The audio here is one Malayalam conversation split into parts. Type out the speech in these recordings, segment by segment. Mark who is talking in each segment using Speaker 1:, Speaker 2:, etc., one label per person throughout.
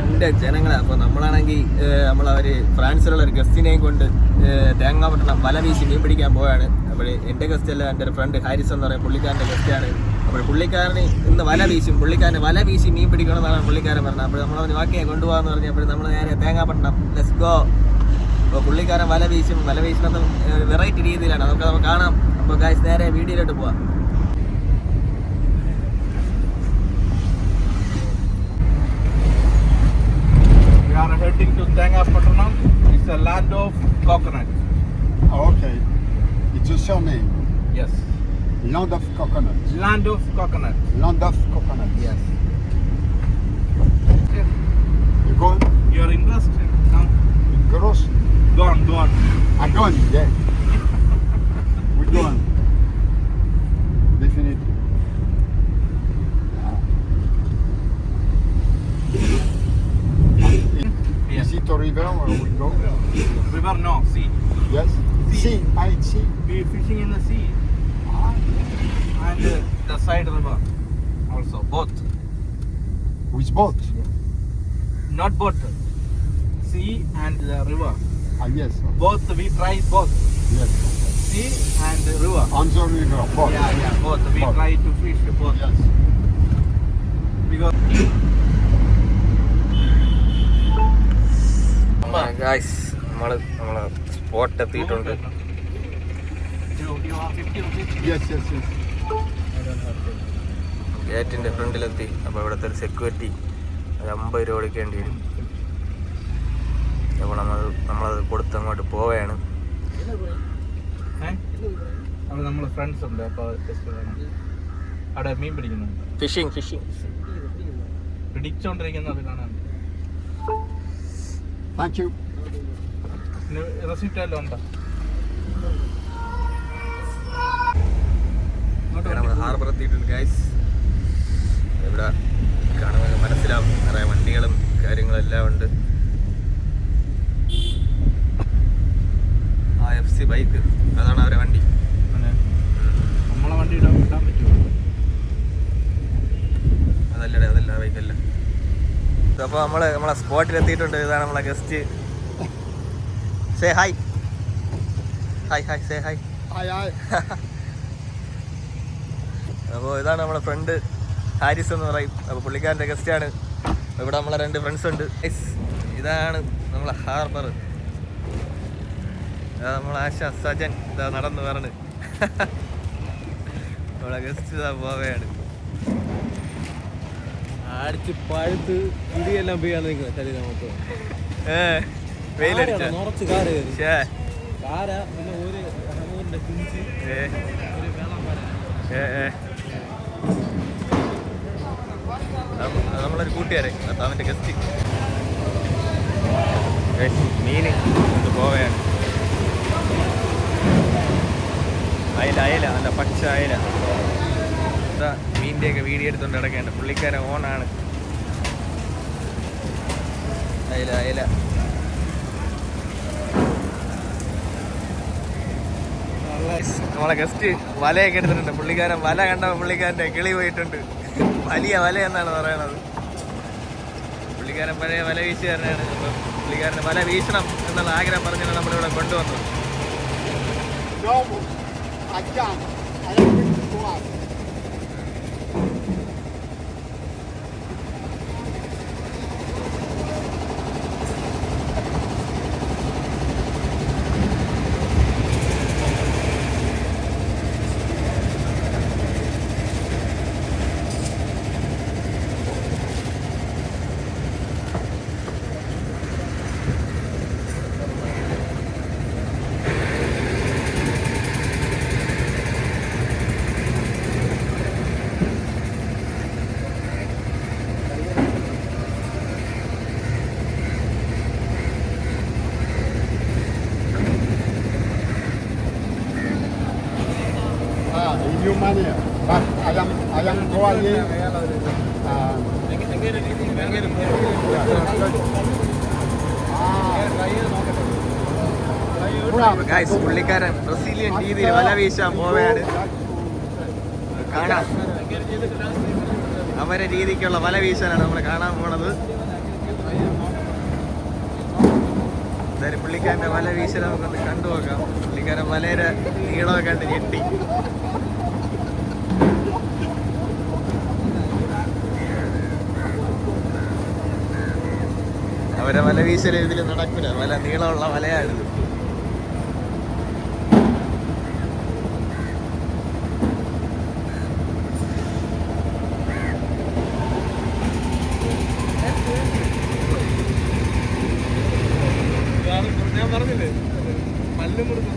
Speaker 1: എന്റെ ജനങ്ങളെ അപ്പോൾ നമ്മളാണെങ്കിൽ നമ്മൾ നമ്മളവർ ഫ്രാൻസിലുള്ള ഒരു ഗസ്റ്റിനെയും കൊണ്ട് തേങ്ങാപട്ടണം വല വീശി മീൻ പിടിക്കാൻ പോവാണ്. അപ്പോൾ എന്റെ ഗസ്റ്റ് അല്ല എന്റെ ഒരു ഫ്രണ്ട് ഹാരിസ് എന്ന് പറയുന്ന പുള്ളിക്കാരന്റെ ഗസ്റ്റാണ് അപ്പോൾ പുള്ളിക്കാരന് ഇന്ന് വല വീശും പുള്ളിക്കാരന് വല വീശി മീൻ പിടിക്കണം എന്നാണ് പുള്ളിക്കാരൻ പറഞ്ഞത്. അപ്പോൾ നമ്മളവന് വാക്കിയെ കൊണ്ടുപോകാന്ന് പറഞ്ഞപ്പോൾ നമ്മൾ നേരെ തേങ്ങാപട്ടണം ലെസ് ഗോ അപ്പോൾ പുള്ളിക്കാരൻ വല വീശും വല വീശുന്നത് വെറൈറ്റി രീതിയിലാണ്. നമുക്ക് നമുക്ക് കാണാം. അപ്പോൾ ഗായ്സ് നേരെ വീഡിയോയിലോട്ട് പോവാം.
Speaker 2: Are heading to Tengapattanam. It's a land of coconut.
Speaker 3: Oh, okay. It's a surname.
Speaker 2: Yes.
Speaker 3: Land of coconut.
Speaker 2: Land of coconut.
Speaker 3: Land of coconut.
Speaker 2: Yes.
Speaker 3: You go
Speaker 2: You are interested? Come.
Speaker 3: gross.
Speaker 2: Go on, go on.
Speaker 3: I gone, yeah. We go on. Definitely. Yeah. Is it a river where we go?
Speaker 2: River, no, sea.
Speaker 3: Yes.
Speaker 2: Sea.
Speaker 3: See, I see.
Speaker 2: We fishing in the sea. And uh, the side river also. Both.
Speaker 3: With boat.
Speaker 2: Not both. Sea and the river.
Speaker 3: Ah, yes.
Speaker 2: Both. We try both.
Speaker 3: Yes.
Speaker 2: Sea and the river.
Speaker 3: On the river. Boat.
Speaker 2: Yeah, yeah, both. We
Speaker 3: Both.
Speaker 2: try to fish both.
Speaker 3: Yes.
Speaker 2: Because
Speaker 1: guys നമ്മൾ നമ്മളെ സ്പോട്ട് എത്തിയിട്ടുണ്ട്.
Speaker 2: Do you want 50 rupees?
Speaker 3: Yes, yes, yes.
Speaker 1: ഗേറ്റിന്റെ ഫ്രണ്ടിലെത്തി. അപ്പോൾ ഇവിടുത്തെ ഒരു സെക്യൂരിറ്റി ഒരു അമ്പത് രൂപ കൊടുക്കേണ്ടി വരും. അപ്പോൾ നമ്മൾ നമ്മളത് കൊടുത്ത് അങ്ങോട്ട് പോവുകയാണ്.
Speaker 2: നമ്മളെ ഫ്രണ്ട്സ് ഉണ്ട്. അപ്പോൾ അവിടെ മീൻ പിടിക്കുന്നു
Speaker 1: ഫിഷിംഗ് ഫിഷിംഗ്
Speaker 2: പിടിച്ചോണ്ടിരിക്കുന്നത് കാണാൻ
Speaker 3: Thank you.
Speaker 2: റെസിപ്റ്റ് ഉണ്ടോ?
Speaker 1: ഹാർബർ എത്തിയിട്ടുണ്ട് ഗൈസ് ഇവിടെ കാണുമ്പോൾ മനസ്സിലാവും. നിറയെ വണ്ടികളും കാര്യങ്ങളും എല്ലാം ഉണ്ട്. ആ എഫ് സി ബൈക്ക് അതാണ് അവരെ വണ്ടി
Speaker 2: പിന്നെ നമ്മളെ വണ്ടി ഇടാൻ ഇടാൻ പറ്റുമോ
Speaker 1: അതല്ലടേ അതല്ല ബൈക്കല്ല അപ്പോൾ നമ്മൾ നമ്മളെ സ്പോട്ടിൽ എത്തിയിട്ടുണ്ട് ഇതാണ് നമ്മളെ guest say hi hi hi say hi. അപ്പോൾ ഇതാണ് നമ്മളെ ഫ്രണ്ട് ഹാരിസ് എന്ന് പറയും. അപ്പോൾ പുള്ളിക്കാരന്റെ ഗസ്റ്റാണ് ഇവിടെ നമ്മളെ രണ്ട് ഫ്രണ്ട്സ് ഉണ്ട്. ഇതാണ് നമ്മളെ ഹാർബർ. നമ്മളെ ആശ സജൻ. ഇതാ നടന്നു പറഞ്ഞ് നമ്മളെ ഗസ്റ്റ് ഇതാ പോവുകയാണ്
Speaker 4: അടിച്ച് പഴുത്ത് ഇടിയെല്ലാം പെയ്യാൻ നിൽക്കുന്നത് ശരീരം മൊത്തം.
Speaker 1: വെയിലടിച്ച?
Speaker 4: നിറച്ച് കാറ് കയറി? കാര പിന്നെ ഒരു ഹമൂറിന്റെ കുഞ്ചി ഒരു
Speaker 1: അത് നമ്മളൊരു കൂട്ടുകാരെ ഭർത്താവിന്റെ ഗസ്റ്റ് മീൻ ഇത് പോവുകയാണ്. അയല അയല നല്ല പച്ച അയല. മീന്റെയൊക്കെ വീഡിയോ എടുത്തുകൊണ്ട് കിടക്കേണ്ട പുള്ളിക്കാരൻ ഓണാണ്. അയല അയല നമ്മളെ ഗസ്റ്റ് വലയൊക്കെ എടുത്തിട്ടുണ്ട്. പുള്ളിക്കാരൻ വല കണ്ട പുള്ളിക്കാരന്റെ കിളി പോയിട്ടുണ്ട്. വലിയ വല എന്നാണ് പറയണത്. പുള്ളിക്കാരൻ പഴയ വല വീശുകാരനാണ്. അപ്പം പുള്ളിക്കാരന് വല വീശണം എന്നുള്ള ആഗ്രഹം പറഞ്ഞാണ് നമ്മളിവിടെ കൊണ്ടുവന്നത്.
Speaker 3: Alemania. Ayam ayam gua ini.
Speaker 1: Guys പുള്ളിക്കാരൻ ബ്രസീലിയൻ രീതിയിൽ വല വീശാൻ പോവാണ് കാണാം. അവരെ രീതിക്കുള്ള വല വീശാനാണ് നമ്മൾ കാണാൻ പോണത്. എന്തായാലും പുള്ളിക്കാരന്റെ വല വീശാൻ നമുക്കൊന്ന് കണ്ടുപോക്കാം പുള്ളിക്കാരൻ വലയുടെ നീളമൊക്കെ കണ്ട് ഞെട്ടി. അവരെ വല വീശലും ഇതിൽ നടക്കില്ല വല നീളമുള്ള വലയാണിത്
Speaker 4: ഞാൻ പറഞ്ഞില്ലേ പല്ലും മുറിച്ചു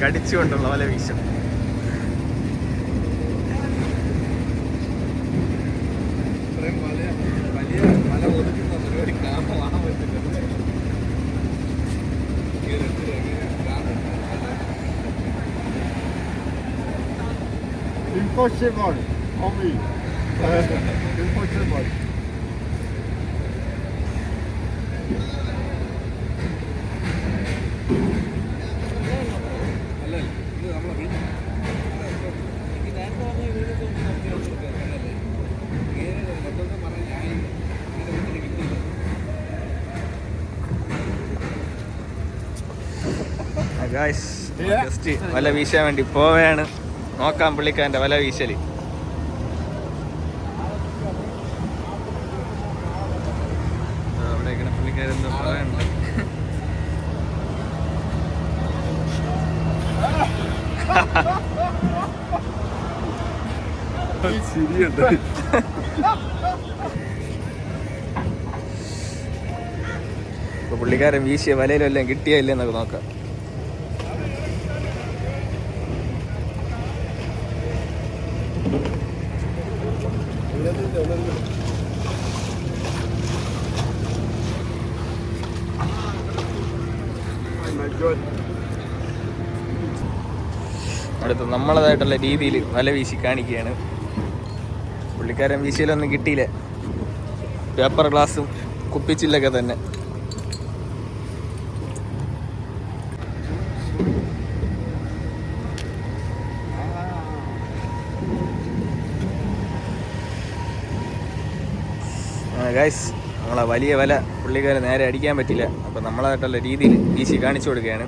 Speaker 1: കടിച്ചുകൊണ്ടുള്ള വല വീശൽ
Speaker 4: ഇത്രയും വലിയ വലിയ മല ഒതുക്കുന്ന പരിപാടി കാണാൻ പറ്റില്ല ഈ രണ്ടിലും എങ്ങനെ കാണും?
Speaker 3: Impossible. Only. Impossible.
Speaker 4: അല്ല ഇത് നമ്മളെ വീട് എനിക്ക് നേരത്തെ പറഞ്ഞ വീടൊക്കെ ഒന്ന് നോക്കി കൊടുക്കുക അങ്ങനല്ലേ ഇങ്ങനെ മൊത്തത്തിൽ പറഞ്ഞ ഞാൻ ഇങ്ങനെ വീട്ടിൽ കിട്ടിയില്ല
Speaker 1: ഗായ്സ്. ജസ്റ്റ് വല വീശാൻ വേണ്ടി പോവുകയാണ്. നോക്കാം പുള്ളിക്കാരന്റെ വല വീശൽ. അവിടെ ഇങ്ങനെ പുള്ളിക്കാരൻ പറയണ്ട
Speaker 3: ശരിയുണ്ട്
Speaker 1: ഇപ്പൊ പുള്ളിക്കാരൻ വീശിയ വലയിലെല്ലാം കിട്ടിയല്ലേ എന്നൊക്കെ നോക്കാം അടുത്ത് നമ്മളതായിട്ടുള്ള രീതിയിൽ വല വീശി കാണിക്കുകയാണ്. പുള്ളിക്കാരൻ വീശിയിലൊന്നും കിട്ടിയില്ല. പേപ്പർ ഗ്ലാസും കുപ്പിച്ചില്ലൊക്കെ തന്നെ. ഗൈസ് നമ്മളെ വലിയ വല പുള്ളിക്കാരെ നേരെ അടിക്കാൻ പറ്റില്ല. അപ്പം നമ്മളായിട്ടുള്ള രീതിയിൽ വീശി കാണിച്ചു കൊടുക്കുകയാണ്.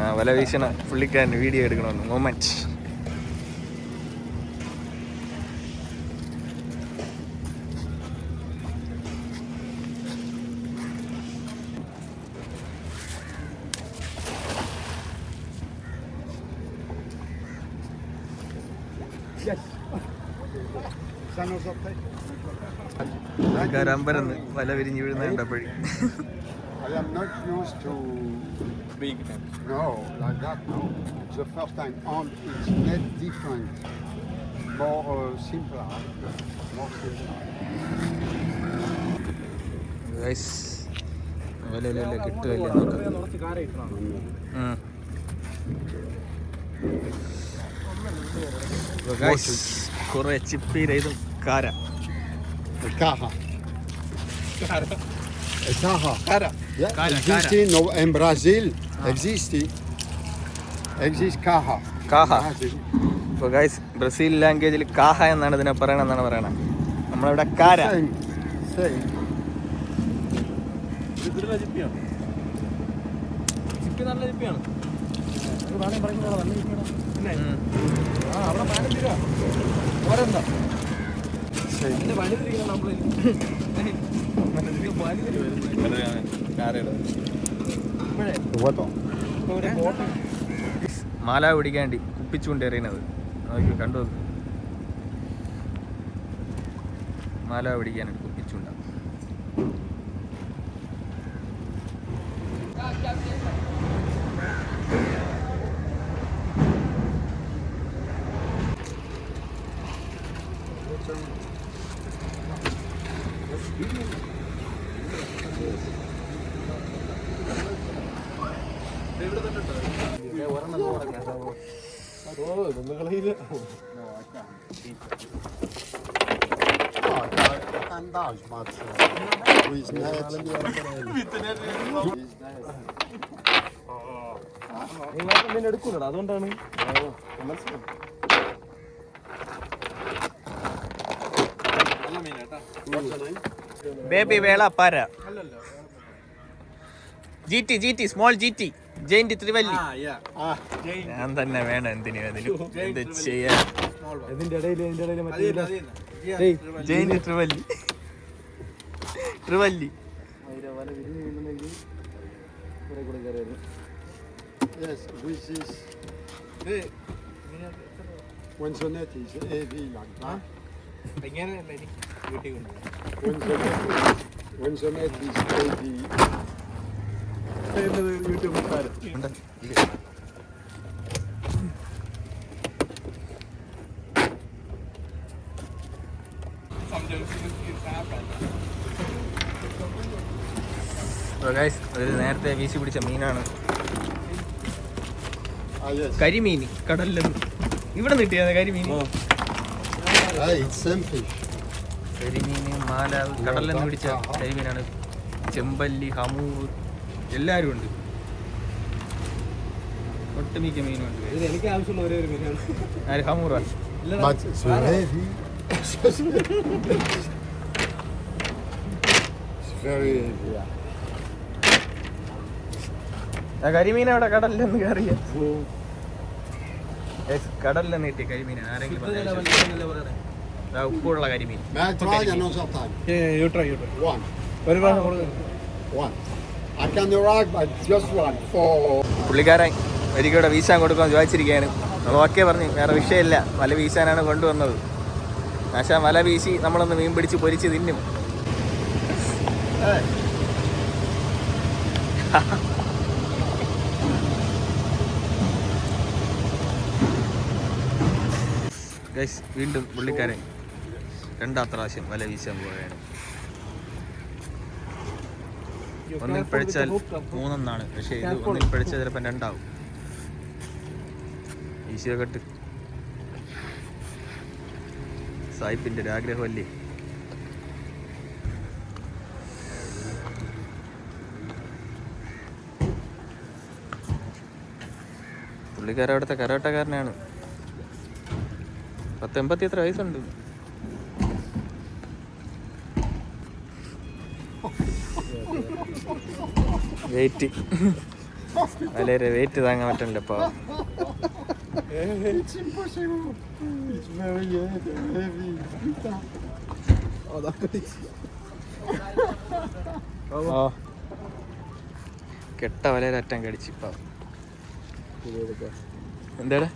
Speaker 1: ആ, വല വീശണ പുള്ളിക്കാരൻ വീഡിയോ എടുക്കണമെന്ന്. മൊമെന്റ് ആൾക്കാർ അമ്പരന്ന് വല വിരിഞ്ഞ് വീഴുന്ന കണ്ടപ്പോഴേ.
Speaker 3: I am not used to no like that. No, it's the first time, and it's not different. More uh, simpler, more simpler.
Speaker 1: Guys വിലയിലല്ലേ കിട്ടുമല്ലേ
Speaker 2: കാരം
Speaker 1: guys, കുറെ ചിപ്പീര ഇതും കാര.
Speaker 3: Cara.
Speaker 2: കാര
Speaker 3: Yeah,
Speaker 1: Cara,
Speaker 3: existing no, in Brazil. Existing. Existe carra.
Speaker 1: കാഹ
Speaker 3: Brazil.
Speaker 1: ഇപ്പോൾ ഗൈസ് ബ്രസീൽ ലാംഗ്വേജിൽ കാഹ എന്നാണ് ഇതിനെ പറയണമെന്നാണ് പറയണത്. നമ്മളിവിടെ കാര
Speaker 4: നല്ല ചിപ്പിയാണ്. പിന്നെ?
Speaker 1: മാല പിടിക്കാണ്ടി കുപ്പിച്ചുകൊണ്ട് എറിയണത്. നോക്കി കണ്ടു മാലാ പിടിക്കാനായിട്ട്
Speaker 3: With net. With net.
Speaker 1: എടുക്കൂലടാ അതുകൊണ്ടാണ്
Speaker 3: name?
Speaker 1: ബേബി വേള പാര G T G T small G T giant trevally
Speaker 3: Ah,
Speaker 1: ഞാൻ തന്നെ വേണം എന്തിനു അതിലും എന്ത് ചെയ്യാൻ? ജയിന്റ് ത്രിവല്ലി ത്രിവല്ലി
Speaker 2: ഇനി വീട്ടിൽ കൊണ്ടുപോകും യൂട്യൂബ്
Speaker 1: നേരത്തെ വീശി പിടിച്ച മീനാണ്. കരിമീൻ കടലിൽ ഇവിടെ കിട്ടിയത് കരിമീൻ. കരിമീൻ മാല കടലിൽ നിന്ന് പിടിച്ച കരിമീനാണ്. ചെമ്പല്ലി ഹമൂർ. എല്ലാവരും ഉണ്ട് ഒട്ടുമിക്ക മീനും ഉണ്ട്.
Speaker 2: ഇത് എനിക്ക് ആവശ്യമുള്ള ഒരേ ഒരു മീനാണ്.
Speaker 1: ആര്? ഹമൂറാ. കരിമീൻ അവിടെ കടലിലെന്ന് കയറിയ? കടലിൽ നിന്ന് കിട്ടിയ കരിമീനാണ്. ആരെങ്കിലും ഉപ്പുള്ള കരിമീൻ.
Speaker 2: ഒരു പ്രാവശ്യം കൊടുക്കും.
Speaker 1: പുള്ളിക്കാരൻ ഒരിക്കലും വീശാൻ കൊടുക്കാൻ ചോദിച്ചിരിക്കുകയാണ്. നമ്മൾ ഓക്കെ പറഞ്ഞു വേറെ വിഷയമില്ല. വല വീശാനാണ് കൊണ്ടുവന്നത്. ആശാ വല വീശി നമ്മളൊന്ന് മീൻ പിടിച്ച് പൊരിച്ച് തിന്നും. വീണ്ടും പുള്ളിക്കാരൻ രണ്ടാം പ്രാവശ്യം വല വീശാൻ പോവുകയാണ്. ഒന്നിൽ പഴിച്ചാൽ മൂന്നെന്നാണ്. പക്ഷേ ഇത് ഒന്നിൽ പിഴച്ചാൽ ചിലപ്പോൾ രണ്ടാവും. ഈശോ കെട്ട്. സായിപ്പിന്റെ ഒരു ആഗ്രഹമല്ലേ? പുള്ളിക്കാരൻ അവിടുത്തെ കരാട്ടക്കാരനാണ്. പത്ത് എൺപത്തി എത്ര വയസ്സുണ്ട്? വെയിറ്റ് വളരെ വെയിറ്റ് താങ്ങാൻ പറ്റണില്ല ഇപ്പൊ. കെട്ട വലയിലറ്റം കടിച്ചിപ്പ എന്താടാ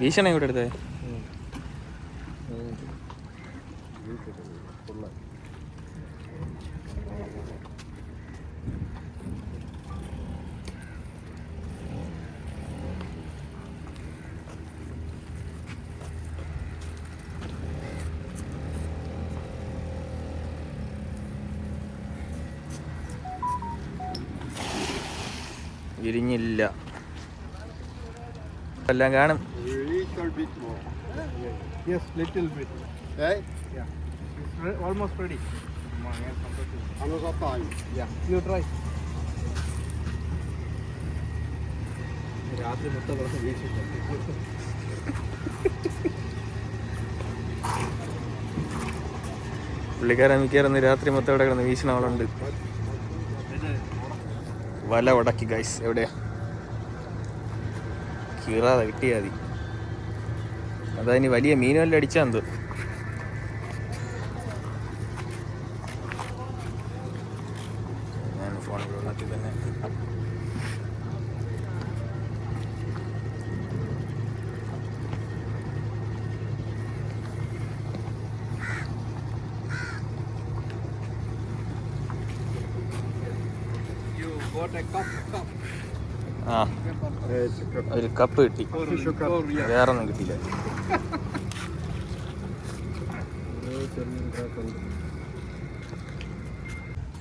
Speaker 1: ഭീഷണ ഇവിടെ എടുത്തേ? വിരിഞ്ഞില്ല. എല്ലാം കാണും
Speaker 3: A little bit more.
Speaker 2: Yes little bit.
Speaker 3: Hey,
Speaker 2: almost ready
Speaker 3: another time.
Speaker 2: you try. രാത്രി മൊത്തം കുറച്ച് വീശിട്ടുണ്ട്
Speaker 1: പുള്ളിക്കാരൻ മിക്കവാറും രാത്രി മൊത്തം ഇവിടെ കിടന്ന് വീശണവളുണ്ട് വല ഉടക്കി ഗൈസ് എവിടെയാ? കീറാതെ കിട്ടിയാ മതി. അതതിന് വലിയ മീനുവല്ല അടിച്ചാ എന്ത് ഞാൻ ഫോണിൽ വെള്ളത്തിൽ തന്നെ.
Speaker 2: You got a cup cup
Speaker 1: ആ ഒരു കപ്പ് കിട്ടി.
Speaker 3: വേറൊന്നും
Speaker 1: വേറെ ഒന്നും കിട്ടിയില്ല.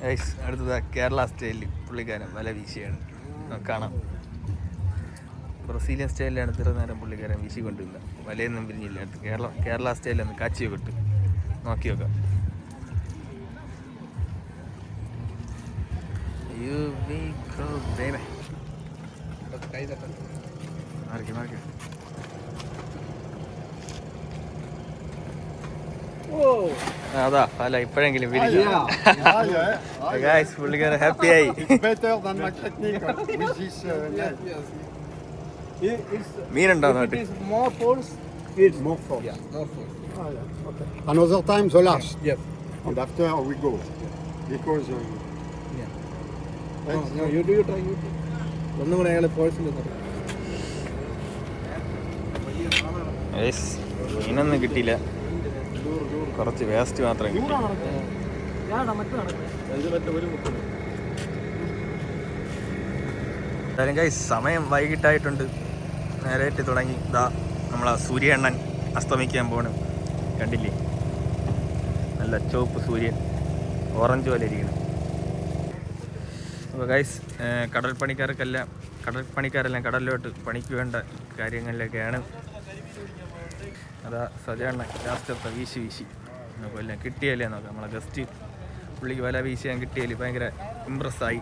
Speaker 1: ഗൈസ് അടുത്തത് കേരള സ്റ്റൈലിൽ പുള്ളിക്കാരൻ വല വീശിയാണ്. കാണാം. ബ്രസീലിയൻ സ്റ്റൈലിലാണ് ഇത്ര നേരം പുള്ളിക്കാരൻ വീശി കൊണ്ടില്ല വലയൊന്നും പിരിഞ്ഞില്ല അടുത്ത് കേരള കേരള സ്റ്റൈലൊന്ന് കാച്ചി വിട്ട് നോക്കി നോക്കാം. യു.
Speaker 4: മാറിക്കേ തട്ടാൻ.
Speaker 1: മാറിക്ക് മാറിക്ക്. അതാ അല്ല ഇപ്പോഴെങ്കിലും
Speaker 3: Ah. Ah. Ah.
Speaker 1: ഗായ്സ് പുള്ളിക്കാരൻ ഹാപ്പി ആയി
Speaker 3: uh, uh.
Speaker 1: മീനുണ്ടോ.
Speaker 3: Ah. Another time the last,
Speaker 4: Yes.
Speaker 3: and after we go. Because uh,
Speaker 4: Yeah. No, no, you do you try you. do. ഒന്നും കൂടെ അയാളെ ഫോഴ്സിൽ
Speaker 1: മീനൊന്നും കിട്ടിയില്ല കുറച്ച് വേസ്റ്റ് മാത്രം എന്തായാലും കൈ സമയം വൈകിട്ടായിട്ടുണ്ട്. നേരായിട്ട് തുടങ്ങി. ഇതാ നമ്മളെ സൂര്യണ്ണൻ അസ്തമിക്കാൻ പോണ്. കണ്ടില്ലേ? നല്ല ചുവപ്പ് സൂര്യൻ. ഓറഞ്ച് പോലെ ഇരിക്കണം അപ്പോൾ ഗൈസ് കടൽ പണിക്കാർക്കെല്ലാം കടൽ പണിക്കാരെല്ലാം കടലിലോട്ട് പണിക്ക് വേണ്ട കാര്യങ്ങളിലൊക്കെയാണ് അതാ സജാണ്ണൻ ലാസ്റ്റത്തെ വീശി വീശി. അപ്പോൾ എല്ലാം കിട്ടിയല്ലേ നോക്കാം നമ്മളെ ഗസ്റ്റ് പുള്ളിക്ക് വല വീശിയാൻ കിട്ടിയാൽ ഭയങ്കര ഇമ്പ്രസ്സായി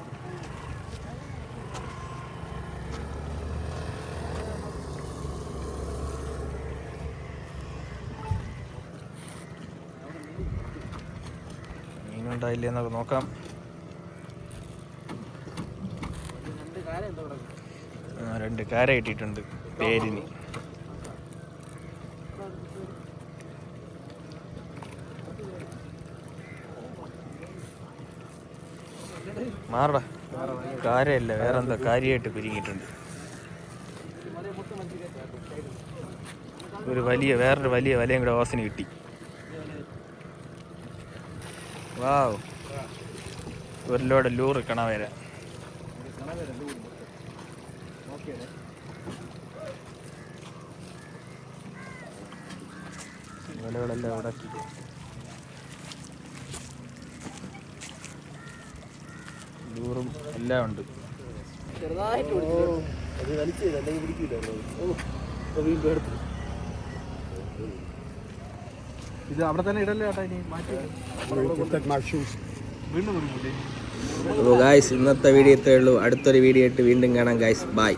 Speaker 1: മീനുണ്ടായില്ലേ എന്നൊക്കെ നോക്കാം. രണ്ട് കാര കിട്ടിയിട്ടുണ്ട്. പേരിന്. മാറടാ. കാര്യമല്ല വേറെ എന്താ കാര്യമായിട്ട് പിരിങ്ങിയിട്ടുണ്ട് ഒരു വലിയ വേറൊരു വലിയ വലയും കൂടെ ഓസിന് കിട്ടി. വാവ്. ഒരു ലോഡ് ലൂറ് കണവേര. വലകളെല്ലാം ഇവിടെ ലൂറും എല്ലാം ഉണ്ട്.
Speaker 4: ഇത് അവിടെ തന്നെ ഇടല്ലേ ചേട്ടാ ഇനി മാറ്റി. വീണ്ടും
Speaker 1: ഗായ്സ് ഇന്നത്തെ വീഡിയോ ഇത്രയേ ഉള്ളൂ. അടുത്തൊരു വീഡിയോ ആയിട്ട് വീണ്ടും കാണാം ഗായ്സ് ബൈ